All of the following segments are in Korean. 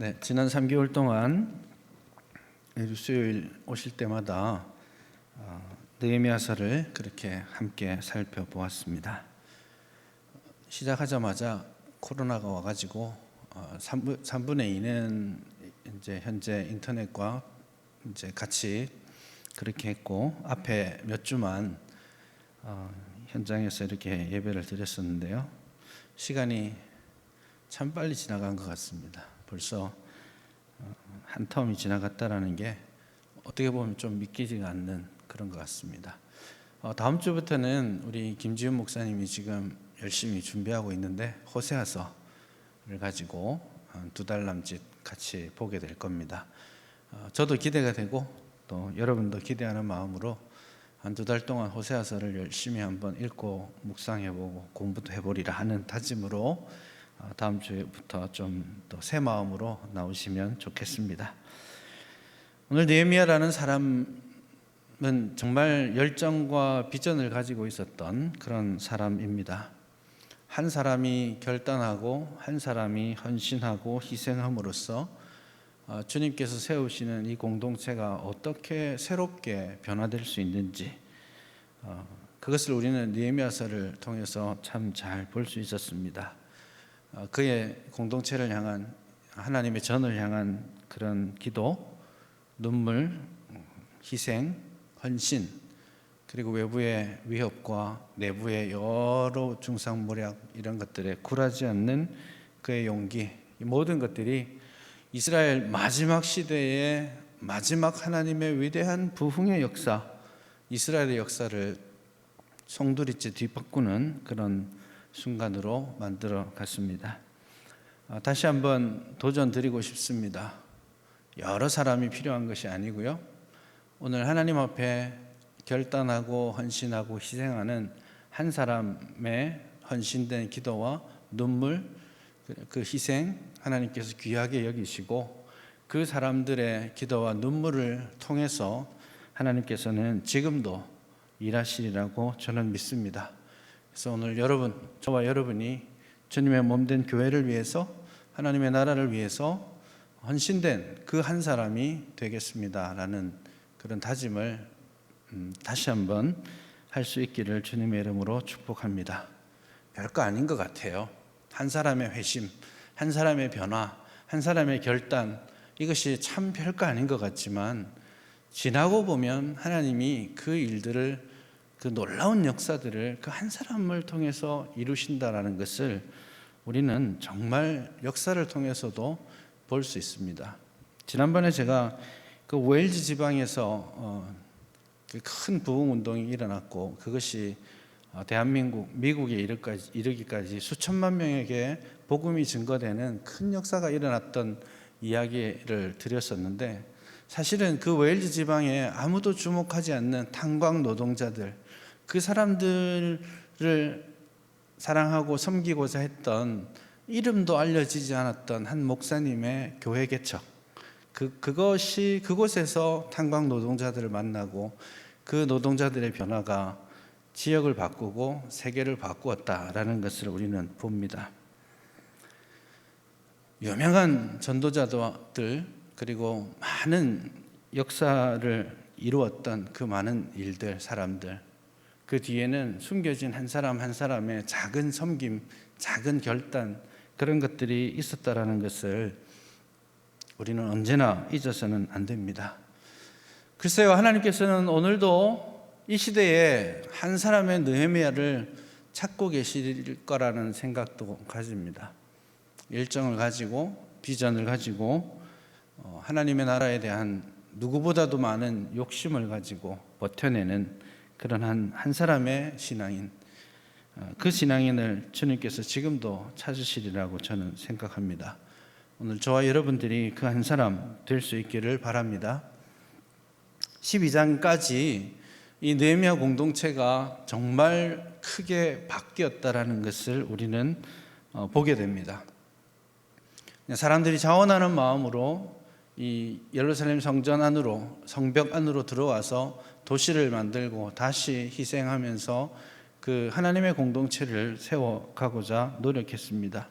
네, 지난 3개월 동안 매주 수요일 오실 때마다 어, 느헤미야서를 그렇게 함께 살펴보았습니다. 시작하자마자 코로나가 와가지고 어, 3분, 3분의 2는 이제 현재 인터넷과 이제 같이 그렇게 했고 앞에 몇 주만 어, 현장에서 이렇게 예배를 드렸었는데요. 시간이 참 빨리 지나간 것 같습니다. 벌써 어, 한 텀이 지나갔다라는 게 어떻게 보면 좀 믿기지가 않는 그런 것 같습니다. 어, 다음 주부터는 우리 김지훈 목사님이 지금 열심히 준비하고 있는데 호세아서를 가지고 두 달 남짓 같이 보게 될 겁니다. 어, 저도 기대가 되고 또 여러분도 기대하는 마음으로 한 두 달 동안 호세아서를 열심히 한번 읽고 묵상해보고 공부도 해보리라 하는 다짐으로 어, 다음 주부터 좀 더 새 마음으로 나오시면 좋겠습니다. 오늘 느헤미야라는 사람은 정말 열정과 비전을 가지고 있었던 그런 사람입니다. 한 사람이 결단하고 한 사람이 헌신하고 희생함으로써 어, 주님께서 세우시는 이 공동체가 어떻게 새롭게 변화될 수 있는지 어, 그것을 우리는 느헤미야서를 통해서 참 잘 볼 수 있었습니다. 어, 그의 공동체를 향한 하나님의 전을 향한 그런 기도, 눈물, 희생, 헌신, 그리고 외부의 위협과 내부의 여러 중상모략 이런 것들에 굴하지 않는 그의 용기, 이 모든 것들이 이스라엘 마지막 시대의 마지막 하나님의 위대한 부흥의 역사, 이스라엘의 역사를 송두리째 뒤바꾸는 그런 순간으로 만들어 갔습니다. 아, 다시 한번 도전 드리고 싶습니다. 여러 사람이 필요한 것이 아니고요. 오늘 하나님 앞에 결단하고 헌신하고 희생하는 한 사람의 헌신된 기도와 눈물, 그 희생 하나님께서 귀하게 여기시고 그 사람들의 기도와 눈물을 통해서 하나님께서는 지금도 일하시리라고 저는 믿습니다. 그래서 오늘 여러분, 저와 여러분이 주님의 몸된 교회를 위해서 하나님의 나라를 위해서 헌신된 그 한 사람이 되겠습니다라는 그런 다짐을 음, 다시 한번 할 수 있기를 주님의 이름으로 축복합니다. 별거 아닌 것 같아요. 한 사람의 회심, 한 사람의 변화, 한 사람의 결단 이것이 참 별거 아닌 것 같지만 지나고 보면 하나님이 그 일들을 그 놀라운 역사들을 그 한 사람을 통해서 이루신다라는 것을 우리는 정말 역사를 통해서도 볼 수 있습니다. 지난번에 제가 그 웨일즈 지방에서 어, 그큰 부흥 운동이 일어났고 그것이 어, 대한민국 미국에 이르기까지, 이르기까지 수천만 명에게 복음이 증거되는 큰 역사가 일어났던 이야기를 드렸었는데 사실은 그 웨일즈 지방에 아무도 주목하지 않는 탄광 노동자들 그 사람들을 사랑하고 섬기고자 했던 이름도 알려지지 않았던 한 목사님의 교회 개척 그 그것이 그곳에서 탄광 노동자들을 만나고 그 노동자들의 변화가 지역을 바꾸고 세계를 바꾸었다라는 것을 우리는 봅니다. 유명한 전도자들 그리고 많은 역사를 이루었던 그 많은 일들 사람들 그 뒤에는 숨겨진 한 사람 한 사람의 작은 섬김, 작은 결단 그런 것들이 있었다라는 것을 우리는 언제나 잊어서는 안 됩니다. 글쎄요, 하나님께서는 오늘도 이 시대에 한 사람의 느헤미야를 찾고 계실 거라는 생각도 가집니다. 일정을 가지고 비전을 가지고 어, 하나님의 나라에 대한 누구보다도 많은 욕심을 가지고 버텨내는 그런 한, 한 사람의 신앙인, 어, 그 신앙인을 주님께서 지금도 찾으시리라고 저는 생각합니다. 오늘 저와 여러분들이 그 한 사람 될 수 있기를 바랍니다. 12장까지 이 느헤미야 공동체가 정말 크게 바뀌었다라는 것을 우리는 어, 보게 됩니다. 사람들이 자원하는 마음으로 이 예루살렘 성전 안으로 성벽 안으로 들어와서 도시를 만들고 다시 희생하면서 그 하나님의 공동체를 세워가고자 노력했습니다.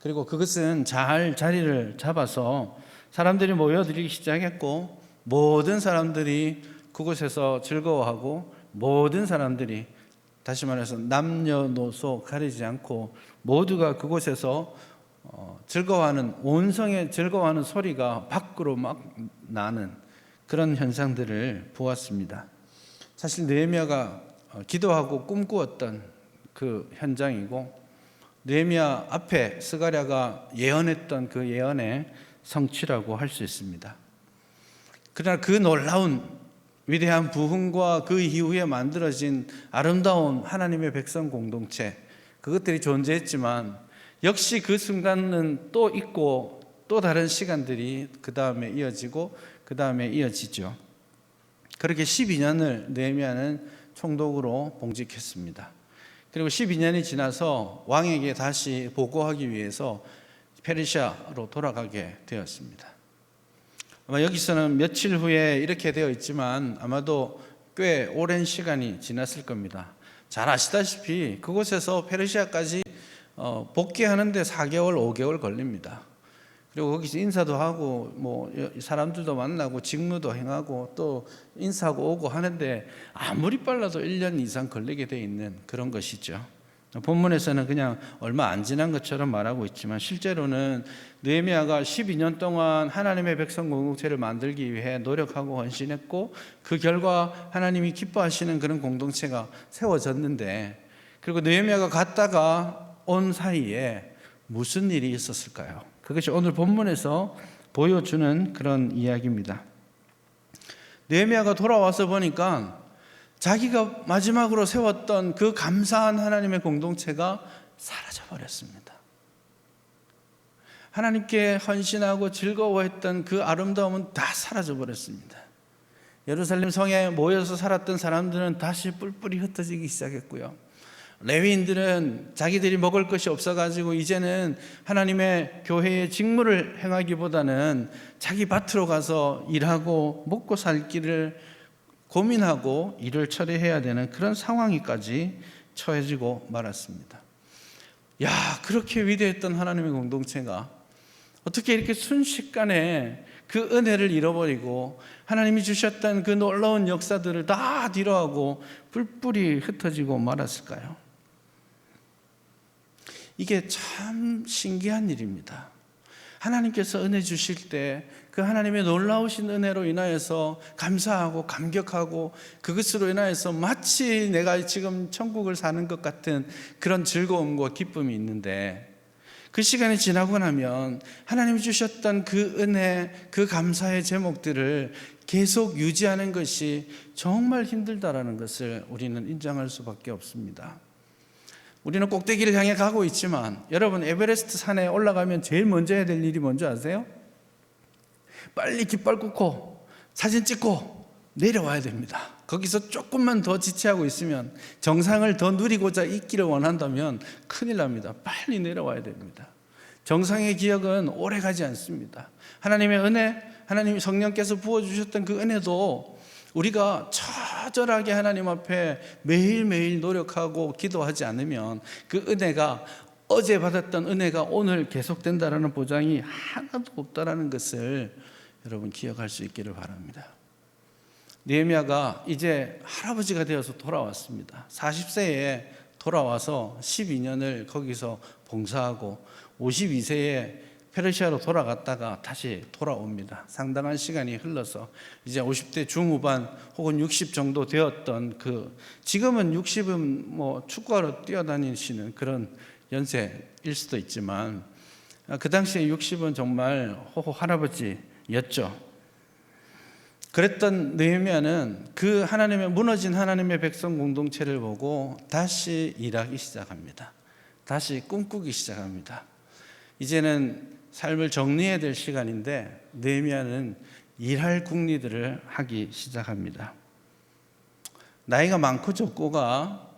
그리고 그것은 잘 자리를 잡아서 사람들이 모여들기 시작했고 모든 사람들이 그곳에서 즐거워하고 모든 사람들이 다시 말해서 남녀노소 가리지 않고 모두가 그곳에서 어, 즐거워하는 온성의 즐거워하는 소리가 밖으로 막 나는 그런 현상들을 보았습니다. 사실 느헤미야가 어, 기도하고 꿈꾸었던 그 현장이고 느헤미야 앞에 스가랴가 예언했던 그 예언의 성취라고 할 수 있습니다. 그러나 그 놀라운 위대한 부흥과 그 이후에 만들어진 아름다운 하나님의 백성 공동체 그것들이 존재했지만 역시 그 순간은 또 있고 또 다른 시간들이 그 다음에 이어지고 그 다음에 이어지죠. 그렇게 12년을 느헤미야는 총독으로 봉직했습니다. 그리고 12년이 지나서 왕에게 다시 보고하기 위해서 페르시아로 돌아가게 되었습니다. 아마 여기서는 며칠 후에 이렇게 되어 있지만 아마도 꽤 오랜 시간이 지났을 겁니다. 잘 아시다시피 그곳에서 페르시아까지 어, 복귀하는데 4개월, 5개월 걸립니다. 그리고 거기서 인사도 하고 뭐 사람들도 만나고 직무도 행하고 또 인사하고 오고 하는데 아무리 빨라도 1년 이상 걸리게 돼 있는 그런 것이죠. 본문에서는 그냥 얼마 안 지난 것처럼 말하고 있지만 실제로는 느헤미야가 12년 동안 하나님의 백성 공동체를 만들기 위해 노력하고 헌신했고 그 결과 하나님이 기뻐하시는 그런 공동체가 세워졌는데 그리고 느헤미야가 갔다가 온 사이에 무슨 일이 있었을까요? 그것이 오늘 본문에서 보여주는 그런 이야기입니다. 느헤미야가 돌아와서 보니까 자기가 마지막으로 세웠던 그 감사한 하나님의 공동체가 사라져 버렸습니다. 하나님께 헌신하고 즐거워했던 그 아름다움은 다 사라져 버렸습니다. 예루살렘 성에 모여서 살았던 사람들은 다시 뿔뿔이 흩어지기 시작했고요. 레위인들은 자기들이 먹을 것이 없어가지고 이제는 하나님의 교회의 직무를 행하기보다는 자기 밭으로 가서 일하고 먹고 살 길을 고민하고 일을 처리해야 되는 그런 상황이까지 처해지고 말았습니다. 야, 그렇게 위대했던 하나님의 공동체가 어떻게 이렇게 순식간에 그 은혜를 잃어버리고 하나님이 주셨던 그 놀라운 역사들을 다 뒤로하고 뿔뿔이 흩어지고 말았을까요? 이게 참 신기한 일입니다. 하나님께서 은혜 주실 때 그 하나님의 놀라우신 은혜로 인하여서 감사하고 감격하고 그것으로 인하여서 마치 내가 지금 천국을 사는 것 같은 그런 즐거움과 기쁨이 있는데 그 시간이 지나고 나면 하나님이 주셨던 그 은혜, 그 감사의 제목들을 계속 유지하는 것이 정말 힘들다라는 것을 우리는 인정할 수밖에 없습니다. 우리는 꼭대기를 향해 가고 있지만 여러분 에베레스트 산에 올라가면 제일 먼저 해야 될 일이 뭔지 아세요? 빨리 깃발 꽂고 사진 찍고 내려와야 됩니다. 거기서 조금만 더 지체하고 있으면 정상을 더 누리고자 있기를 원한다면 큰일 납니다. 빨리 내려와야 됩니다. 정상의 기억은 오래 가지 않습니다. 하나님의 은혜, 하나님 성령께서 부어주셨던 그 은혜도 우리가 처절하게 하나님 앞에 매일매일 노력하고 기도하지 않으면 그 은혜가 어제 받았던 은혜가 오늘 계속된다라는 보장이 하나도 없다라는 것을 여러분 기억할 수 있기를 바랍니다. 느헤미야가 이제 할아버지가 되어서 돌아왔습니다. 40세에 돌아와서 12년을 거기서 봉사하고 52세에 페르시아로 돌아갔다가 다시 돌아옵니다. 상당한 시간이 흘러서 이제 50대 중후반 혹은 60 정도 되었던 그 지금은 60은 뭐 축구하러 뛰어다니시는 그런 연세일 수도 있지만 그 당시에 60은 정말 호호 할아버지였죠. 그랬던 느헤미야는 그 하나님의 무너진 하나님의 백성 공동체를 보고 다시 일하기 시작합니다. 다시 꿈꾸기 시작합니다. 이제는 삶을 정리해야 될 시간인데 느헤미야는 일할 국리들을 하기 시작합니다. 나이가 많고 적고가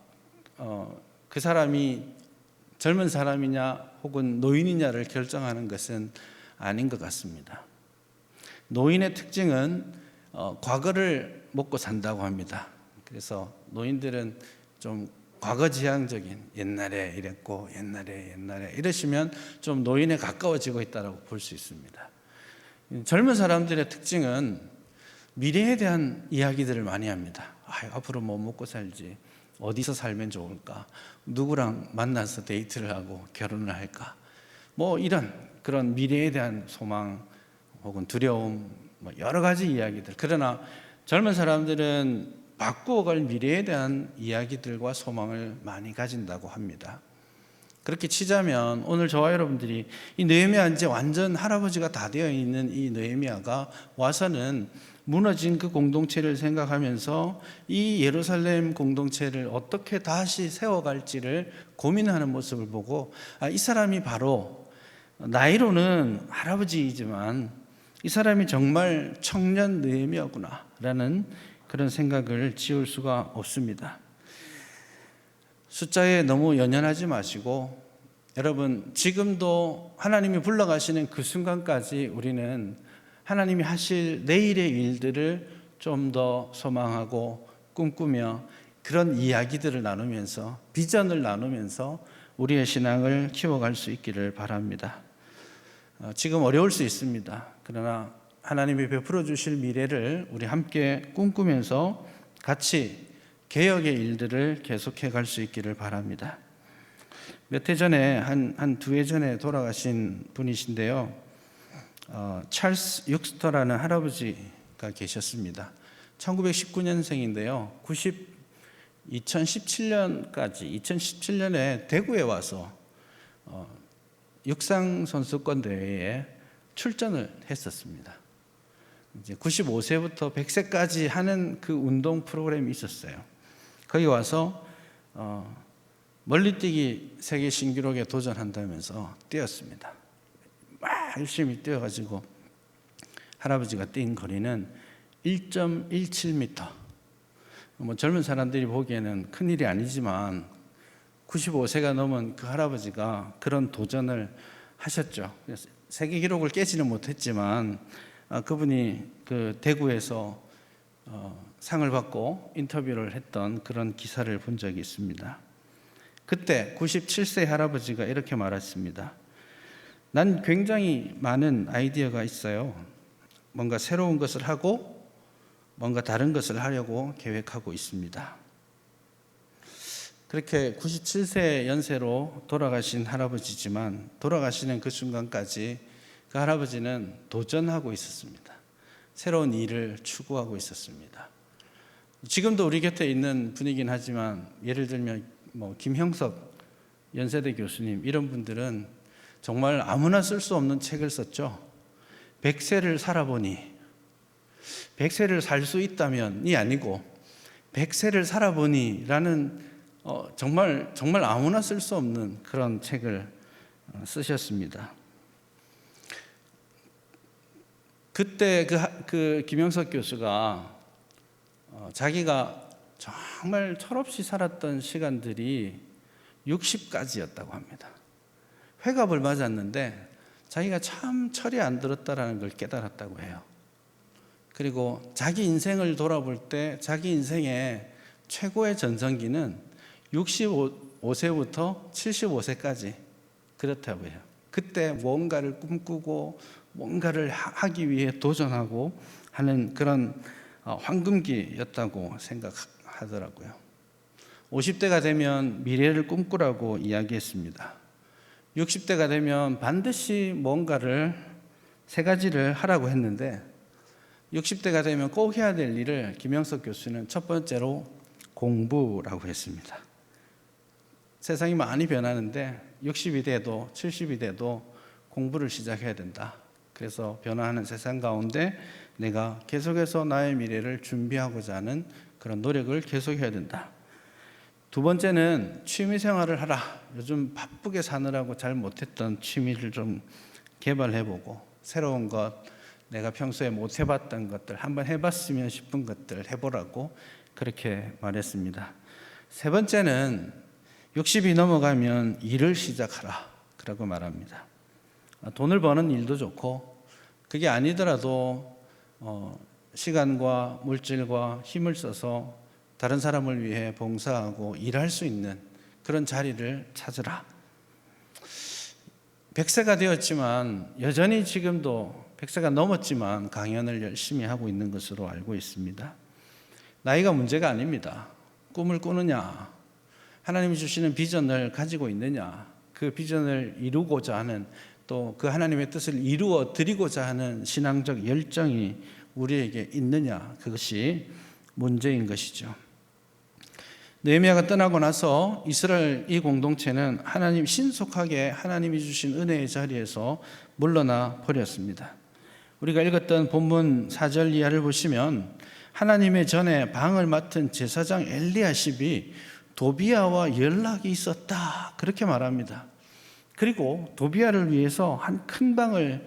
어, 그 사람이 젊은 사람이냐 혹은 노인이냐를 결정하는 것은 아닌 것 같습니다. 노인의 특징은 어, 과거를 먹고 산다고 합니다. 그래서 노인들은 좀 과거지향적인 옛날에 이랬고 옛날에 옛날에 이러시면 좀 노인에 가까워지고 있다고 볼 수 있습니다. 젊은 사람들의 특징은 미래에 대한 이야기들을 많이 합니다. 아, 앞으로 뭐 먹고 살지, 어디서 살면 좋을까, 누구랑 만나서 데이트를 하고 결혼을 할까, 뭐 이런 그런 미래에 대한 소망 혹은 두려움, 뭐 여러 가지 이야기들. 그러나 젊은 사람들은 바꾸어 갈 미래에 대한 이야기들과 소망을 많이 가진다고 합니다. 그렇게 치자면 오늘 저와 여러분들이 이 느헤미야 이제 완전 할아버지가 다 되어 있는 이 느헤미야가 와서는 무너진 그 공동체를 생각하면서 이 예루살렘 공동체를 어떻게 다시 세워갈지를 고민하는 모습을 보고 아, 이 사람이 바로 나이로는 할아버지이지만 이 사람이 정말 청년 느헤미야구나라는 그런 생각을 지울 수가 없습니다. 숫자에 너무 연연하지 마시고 여러분 지금도 하나님이 불러가시는 그 순간까지 우리는 하나님이 하실 내일의 일들을 좀 더 소망하고 꿈꾸며 그런 이야기들을 나누면서 비전을 나누면서 우리의 신앙을 키워갈 수 있기를 바랍니다. 어, 지금 어려울 수 있습니다. 그러나 하나님이 베풀어 주실 미래를 우리 함께 꿈꾸면서 같이 개혁의 일들을 계속해 갈 수 있기를 바랍니다. 몇 해 전에 한 한 두 해 전에 돌아가신 분이신데요. 어, 찰스 육스터라는 할아버지가 계셨습니다. 1919년생인데요. 90 2017년까지 2017년에 대구에 와서 어, 육상 선수권 대회에 출전을 했었습니다. 이제 95세부터 100세까지 하는 그 운동 프로그램이 있었어요. 거기 와서 어, 멀리뛰기 세계 신기록에 도전한다면서 뛰었습니다. 막 열심히 뛰어가지고 할아버지가 뛴 거리는 1.17m. 뭐 젊은 사람들이 보기에는 큰 일이 아니지만 95세가 넘은 그 할아버지가 그런 도전을 하셨죠. 세계 기록을 깨지는 못했지만 아, 그분이 그 대구에서 어, 상을 받고 인터뷰를 했던 그런 기사를 본 적이 있습니다. 그때 97세 할아버지가 이렇게 말했습니다. 난 굉장히 많은 아이디어가 있어요. 뭔가 새로운 것을 하고 뭔가 다른 것을 하려고 계획하고 있습니다. 그렇게 97세 연세로 돌아가신 할아버지지만 돌아가시는 그 순간까지 그 할아버지는 도전하고 있었습니다. 새로운 일을 추구하고 있었습니다. 지금도 우리 곁에 있는 분이긴 하지만 예를 들면 뭐 김형석 연세대 교수님 이런 분들은 정말 아무나 쓸 수 없는 책을 썼죠. 100세를 살아보니 100세를 살 수 있다면이 아니고 100세를 살아보니라는 어, 정말 정말 아무나 쓸 수 없는 그런 책을 어, 쓰셨습니다. 그때 그, 그 김영석 교수가 어, 자기가 정말 철없이 살았던 시간들이 60까지였다고 합니다. 회갑을 맞았는데 자기가 참 철이 안 들었다라는 걸 깨달았다고 해요. 그리고 자기 인생을 돌아볼 때 자기 인생의 최고의 전성기는 65세부터 75세까지 그렇다고 해요. 그때 뭔가를 꿈꾸고 뭔가를 하기 위해 도전하고 하는 그런 어, 황금기였다고 생각하더라고요. 50대가 되면 미래를 꿈꾸라고 이야기했습니다. 60대가 되면 반드시 뭔가를 세 가지를 하라고 했는데 60대가 되면 꼭 해야 될 일을 김영석 교수는 첫 번째로 공부라고 했습니다. 세상이 많이 변하는데 60이 돼도 70이 돼도 공부를 시작해야 된다. 그래서 변화하는 세상 가운데 내가 계속해서 나의 미래를 준비하고자 하는 그런 노력을 계속해야 된다. 두 번째는 취미 생활을 하라. 요즘 바쁘게 사느라고 잘 못했던 취미를 좀 개발해보고 새로운 것, 내가 평소에 못 해봤던 것들, 한번 해봤으면 싶은 것들 해보라고 그렇게 말했습니다. 세 번째는 60이 넘어가면 일을 시작하라. 그라고 말합니다. 돈을 버는 일도 좋고, 그게 아니더라도, 어, 시간과 물질과 힘을 써서 다른 사람을 위해 봉사하고 일할 수 있는 그런 자리를 찾으라. 100세가 되었지만 여전히 지금도 100세가 넘었지만 강연을 열심히 하고 있는 것으로 알고 있습니다. 나이가 문제가 아닙니다. 꿈을 꾸느냐, 하나님이 주시는 비전을 가지고 있느냐, 그 비전을 이루고자 하는 또 그 하나님의 뜻을 이루어 드리고자 하는 신앙적 열정이 우리에게 있느냐, 그것이 문제인 것이죠. 느헤미야가 떠나고 나서 이스라엘 이 공동체는 하나님 신속하게 하나님이 주신 은혜의 자리에서 물러나 버렸습니다. 우리가 읽었던 본문 4절 이하를 보시면 하나님의 전에 방을 맡은 제사장 엘리야십이 도비아와 연락이 있었다. 그렇게 말합니다. 그리고 도비아를 위해서 한 큰 방을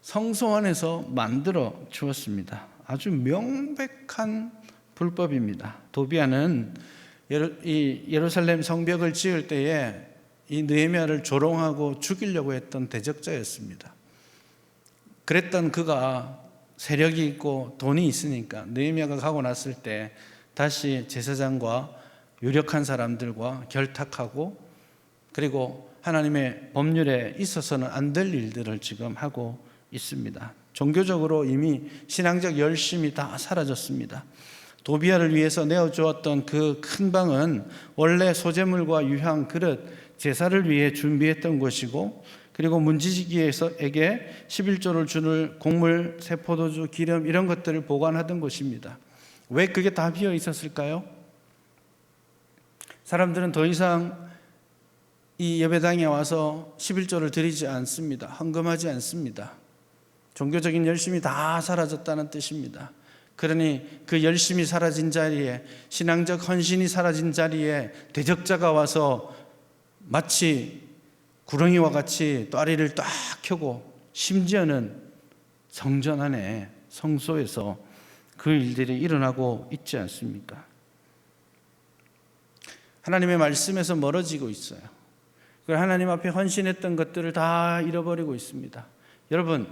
성소 안에서 만들어 주었습니다. 아주 명백한 불법입니다. 도비아는 이 예루살렘 성벽을 지을 때에 이 느헤미야를 조롱하고 죽이려고 했던 대적자였습니다. 그랬던 그가 세력이 있고 돈이 있으니까 느헤미야가 가고 났을 때 다시 제사장과 유력한 사람들과 결탁하고 그리고 하나님의 법률에 있어서는 안 될 일들을 지금 하고 있습니다. 종교적으로 이미 신앙적 열심이 다 사라졌습니다. 도비아를 위해서 내어주었던 그 큰 방은 원래 소재물과 유향, 그릇, 제사를 위해 준비했던 것이고 그리고 문지기에게 11조를 주는 곡물, 세포도주, 기름 이런 것들을 보관하던 것입니다. 왜 그게 다 비어 있었을까요? 사람들은 더 이상 이 예배당에 와서 11조를 드리지 않습니다. 헌금하지 않습니다. 종교적인 열심이 다 사라졌다는 뜻입니다. 그러니 그 열심이 사라진 자리에 신앙적 헌신이 사라진 자리에 대적자가 와서 마치 구렁이와 같이 또아리를 딱 켜고 심지어는 성전 안에 성소에서 그 일들이 일어나고 있지 않습니까? 하나님의 말씀에서 멀어지고 있어요. 그 하나님 앞에 헌신했던 것들을 다 잃어버리고 있습니다. 여러분,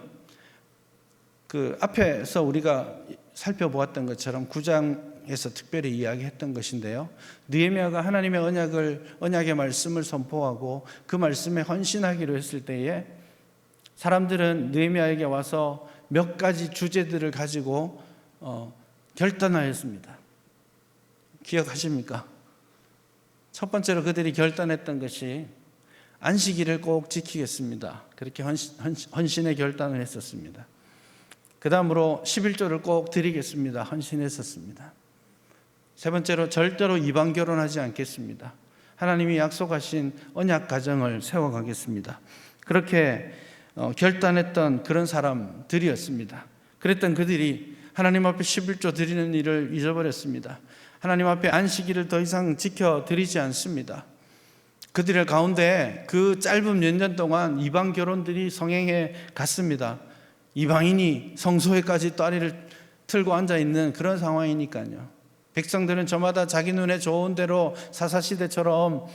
그 앞에서 우리가 살펴보았던 것처럼 9장에서 특별히 이야기했던 것인데요. 느헤미야가 하나님의 언약을 언약의 말씀을 선포하고 그 말씀에 헌신하기로 했을 때에 사람들은 느헤미야에게 와서 몇 가지 주제들을 가지고 어, 결단하였습니다. 기억하십니까? 첫 번째로 그들이 결단했던 것이 안식일을 꼭 지키겠습니다. 그렇게 헌신, 헌신 의 결단을 했었습니다. 그 다음으로 11조를 꼭 드리겠습니다. 헌신했었습니다. 세 번째로 절대로 이방 결혼하지 않겠습니다. 하나님이 약속하신 언약 가정을 세워가겠습니다. 그렇게 어, 결단했던 그런 사람들이었습니다. 그랬던 그들이 하나님 앞에 11조 드리는 일을 잊어버렸습니다. 하나님 앞에 안식일을 더 이상 지켜 드리지 않습니다. 그들의 가운데 그 짧은 몇 년 동안 이방 결혼들이 성행해 갔습니다. 이방인이 성소에까지 또아리를 틀고 앉아 있는 그런 상황이니까요. 백성들은 저마다 자기 눈에 좋은 대로 사사시대처럼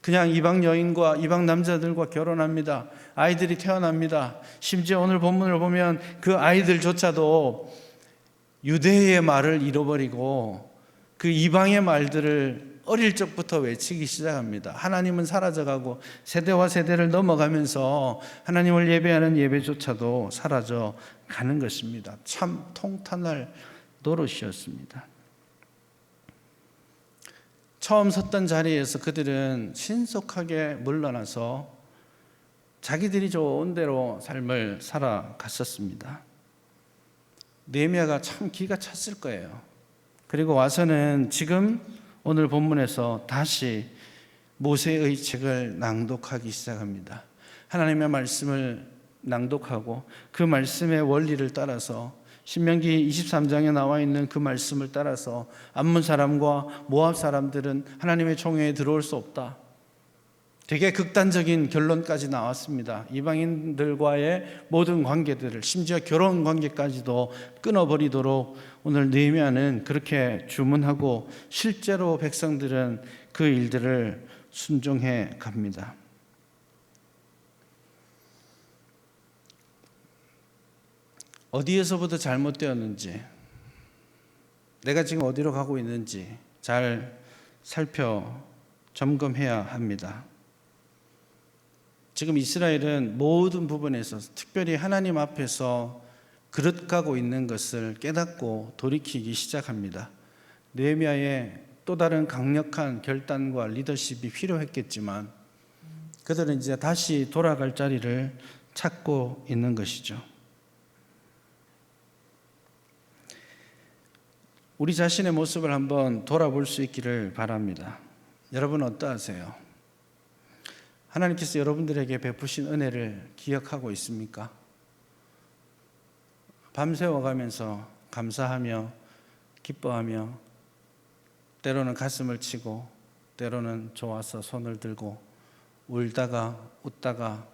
그냥 이방 여인과 이방 남자들과 결혼합니다. 아이들이 태어납니다. 심지어 오늘 본문을 보면 그 아이들조차도 유대의 말을 잃어버리고 그 이방의 말들을 어릴 적부터 외치기 시작합니다. 하나님은 사라져가고 세대와 세대를 넘어가면서 하나님을 예배하는 예배조차도 사라져 가는 것입니다. 참 통탄할 노릇이었습니다. 처음 섰던 자리에서 그들은 신속하게 물러나서 자기들이 좋은 대로 삶을 살아갔었습니다. 네미아가 참 기가 찼을 거예요. 그리고 와서는 지금 오늘 본문에서 다시 모세의 책을 낭독하기 시작합니다. 하나님의 말씀을 낭독하고 그 말씀의 원리를 따라서 신명기 23장에 나와 있는 그 말씀을 따라서 암문 사람과 모압 사람들은 하나님의 총회에 들어올 수 없다. 되게 극단적인 결론까지 나왔습니다. 이방인들과의 모든 관계들을 심지어 결혼 관계까지도 끊어버리도록 오늘 느헤미야는 그렇게 주문하고 실제로 백성들은 그 일들을 순종해 갑니다. 어디에서부터 잘못되었는지 내가 지금 어디로 가고 있는지 잘 살펴 점검해야 합니다. 지금 이스라엘은 모든 부분에서 특별히 하나님 앞에서 그릇 가고 있는 것을 깨닫고 돌이키기 시작합니다. 느헤미야의 또 다른 강력한 결단과 리더십이 필요했겠지만 그들은 이제 다시 돌아갈 자리를 찾고 있는 것이죠. 우리 자신의 모습을 한번 돌아볼 수 있기를 바랍니다. 여러분 어떠하세요? 하나님께서 여러분들에게 베푸신 은혜를 기억하고 있습니까? 밤새워 가면서 감사하며 기뻐하며 때로는 가슴을 치고 때로는 좋아서 손을 들고 울다가 웃다가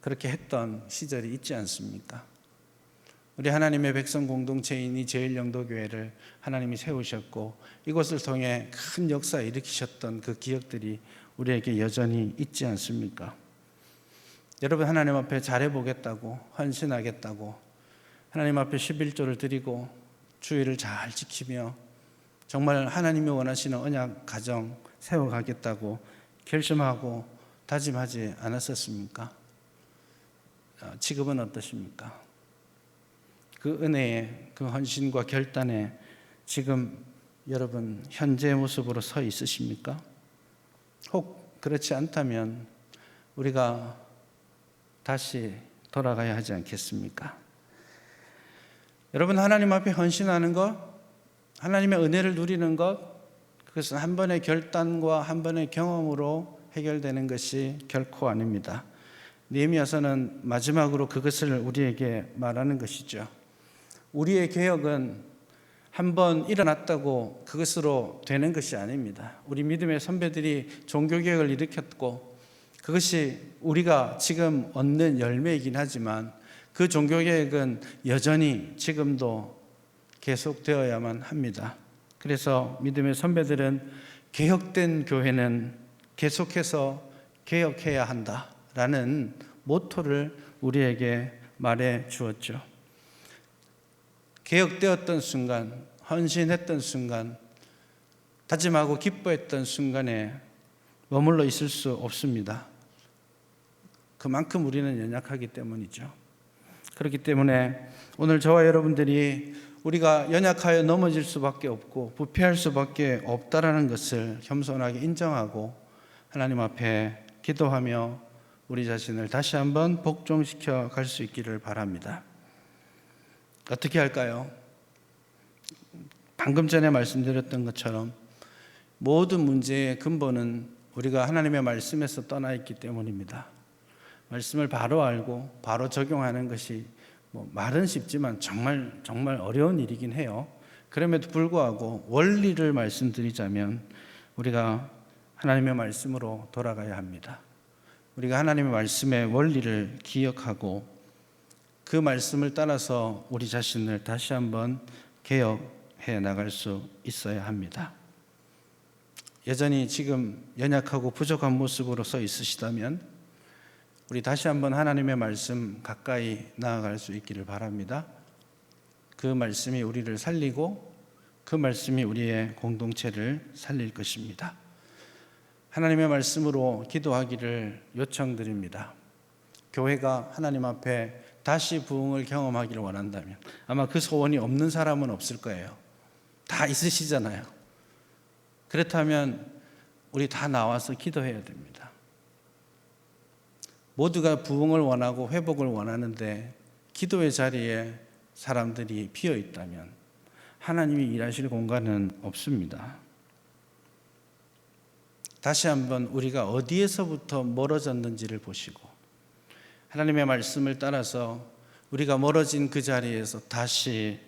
그렇게 했던 시절이 있지 않습니까? 우리 하나님의 백성 공동체인 이 제일영도교회를 하나님이 세우셨고 이것을 통해 큰 역사 일으키셨던 그 기억들이 우리에게 여전히 있지 않습니까? 여러분 하나님 앞에 잘해 보겠다고 헌신하겠다고 하나님 앞에 11조를 드리고 주의를 잘 지키며 정말 하나님이 원하시는 언약 가정 세워가겠다고 결심하고 다짐하지 않았었습니까? 어, 지금은 어떠십니까? 그 은혜에 그 헌신과 결단에 지금 여러분 현재의 모습으로 서 있으십니까? 혹 그렇지 않다면 우리가 다시 돌아가야 하지 않겠습니까? 여러분 하나님 앞에 헌신하는 것, 하나님의 은혜를 누리는 것, 그것은 한 번의 결단과 한 번의 경험으로 해결되는 것이 결코 아닙니다. 니에미아서는 마지막으로 그것을 우리에게 말하는 것이죠. 우리의 개혁은 한번 일어났다고 그것으로 되는 것이 아닙니다. 우리 믿음의 선배들이 종교개혁을 일으켰고 그것이 우리가 지금 얻는 열매이긴 하지만 그 종교개혁은 여전히 지금도 계속되어야만 합니다. 그래서 믿음의 선배들은 개혁된 교회는 계속해서 개혁해야 한다라는 모토를 우리에게 말해 주었죠. 개혁되었던 순간, 헌신했던 순간, 다짐하고 기뻐했던 순간에 머물러 있을 수 없습니다. 그만큼 우리는 연약하기 때문이죠. 그렇기 때문에 오늘 저와 여러분들이 우리가 연약하여 넘어질 수밖에 없고 부패할 수밖에 없다라는 것을 겸손하게 인정하고 하나님 앞에 기도하며 우리 자신을 다시 한번 복종시켜 갈 수 있기를 바랍니다. 어떻게 할까요? 방금 전에 말씀드렸던 것처럼 모든 문제의 근본은 우리가 하나님의 말씀에서 떠나 있기 때문입니다. 말씀을 바로 알고 바로 적용하는 것이 뭐 말은 쉽지만 정말 정말 어려운 일이긴 해요. 그럼에도 불구하고 원리를 말씀드리자면 우리가 하나님의 말씀으로 돌아가야 합니다. 우리가 하나님의 말씀의 원리를 기억하고 그 말씀을 따라서 우리 자신을 다시 한번 개혁해 나갈 수 있어야 합니다. 여전히 지금 연약하고 부족한 모습으로 서 있으시다면 우리 다시 한번 하나님의 말씀 가까이 나아갈 수 있기를 바랍니다. 그 말씀이 우리를 살리고 그 말씀이 우리의 공동체를 살릴 것입니다. 하나님의 말씀으로 기도하기를 요청드립니다. 교회가 하나님 앞에 다시 부흥을 경험하기를 원한다면 아마 그 소원이 없는 사람은 없을 거예요. 다 있으시잖아요. 그렇다면 우리 다 나와서 기도해야 됩니다. 모두가 부흥을 원하고 회복을 원하는데 기도의 자리에 사람들이 비어 있다면 하나님이 일하실 공간은 없습니다. 다시 한번 우리가 어디에서부터 멀어졌는지를 보시고 하나님의 말씀을 따라서 우리가 멀어진 그 자리에서 다시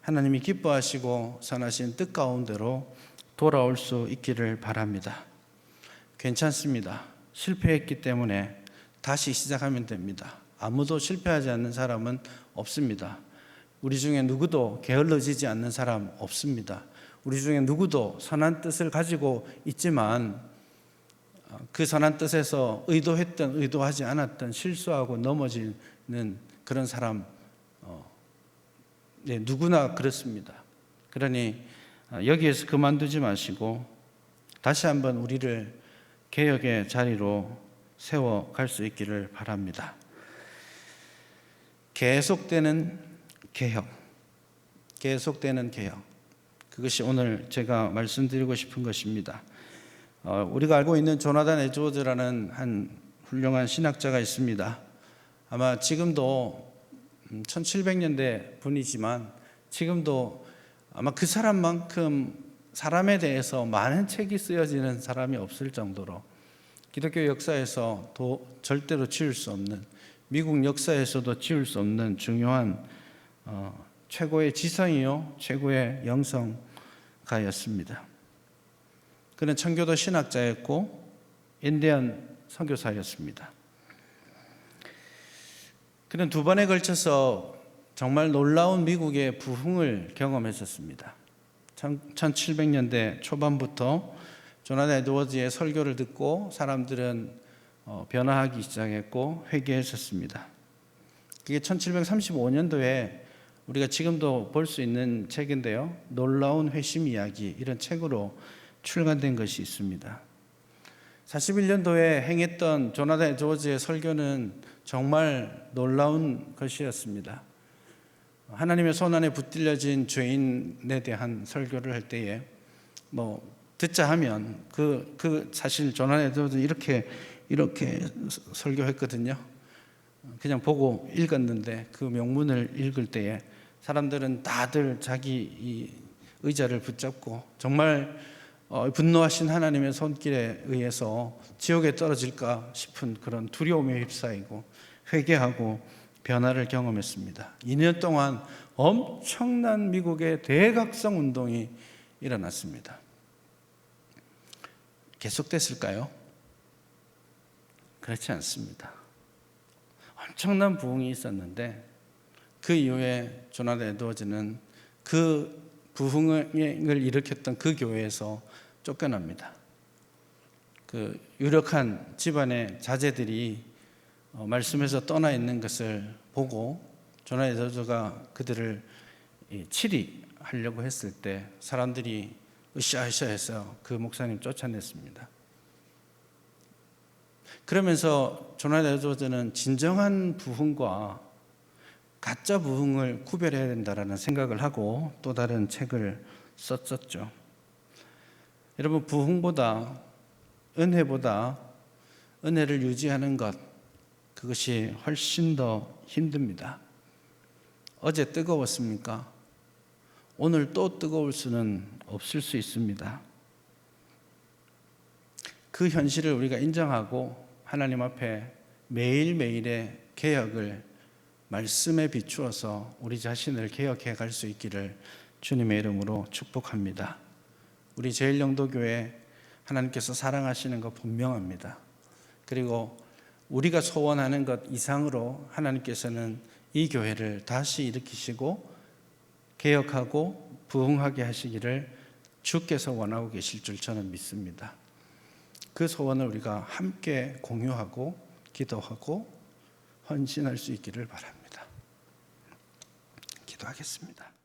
하나님이 기뻐하시고 선하신 뜻 가운데로 돌아올 수 있기를 바랍니다. 괜찮습니다. 실패했기 때문에 다시 시작하면 됩니다. 아무도 실패하지 않는 사람은 없습니다. 우리 중에 누구도 게을러지지 않는 사람 없습니다. 우리 중에 누구도 선한 뜻을 가지고 있지만 어, 그 선한 뜻에서 의도했던 의도하지 않았던 실수하고 넘어지는 그런 사람 어, 네, 누구나 그렇습니다. 그러니 어, 여기에서 그만두지 마시고 다시 한번 우리를 개혁의 자리로 세워 갈 수 있기를 바랍니다. 계속되는 개혁, 계속되는 개혁. 그것이 오늘 제가 말씀드리고 싶은 것입니다. 어, 우리가 알고 있는 조나단 에드워드라는 한 훌륭한 신학자가 있습니다. 아마 지금도 1700년대 분이지만 지금도 아마 그 사람만큼 사람에 대해서 많은 책이 쓰여지는 사람이 없을 정도로 기독교 역사에서 도, 절대로 지울 수 없는 미국 역사에서도 지울 수 없는 중요한 어, 최고의 지성이요 최고의 영성가였습니다. 그는 청교도 신학자였고 인디언 선교사였습니다. 그는 두 번에 걸쳐서 정말 놀라운 미국의 부흥을 경험했었습니다. 1700년대 초반부터 조나단 에드워즈의 설교를 듣고 사람들은 어, 변화하기 시작했고 회개했었습니다. 그게 1735년도에 우리가 지금도 볼 수 있는 책인데요. 놀라운 회심 이야기 이런 책으로 출간된 것이 있습니다. 41년도에 행했던 조나단 에드워즈의 설교는 정말 놀라운 것이었습니다. 하나님의 손안에 붙들려진 죄인에 대한 설교를 할 때에 뭐 듣자 하면 그, 그 사실 조난에도 이렇게 이렇게 설교했거든요. 그냥 보고 읽었는데 그 명문을 읽을 때에 사람들은 다들 자기 이 의자를 붙잡고 정말 어, 분노하신 하나님의 손길에 의해서 지옥에 떨어질까 싶은 그런 두려움에 휩싸이고 회개하고 변화를 경험했습니다. 2년 동안 엄청난 미국의 대각성 운동이 일어났습니다. 계속됐을까요? 그렇지 않습니다. 엄청난 부흥이 있었는데 그 이후에 조나단 에드워즈는 그 부흥을 일으켰던 그 교회에서 쫓겨납니다. 그 유력한 집안의 자제들이 어, 말씀에서 떠나 있는 것을 보고 조나 에드워즈가 그들을 치리하려고 했을 때 사람들이 으쌰으쌰 해서 그 목사님 쫓아냈습니다. 그러면서 조나 에드워즈는 진정한 부흥과 가짜 부흥을 구별해야 된다라는 생각을 하고 또 다른 책을 썼었죠. 여러분 부흥보다 은혜보다 은혜를 유지하는 것 그것이 훨씬 더 힘듭니다. 어제 뜨거웠습니까? 오늘 또 뜨거울 수는 없을 수 있습니다. 그 현실을 우리가 인정하고 하나님 앞에 매일매일의 개혁을 말씀에 비추어서 우리 자신을 개혁해 갈 수 있기를 주님의 이름으로 축복합니다. 우리 제일영도교회 하나님께서 사랑하시는 것 분명합니다. 그리고 우리가 소원하는 것 이상으로 하나님께서는 이 교회를 다시 일으키시고 개혁하고 부흥하게 하시기를 주께서 원하고 계실 줄 저는 믿습니다. 그 소원을 우리가 함께 공유하고 기도하고 헌신할 수 있기를 바랍니다. 기도하겠습니다.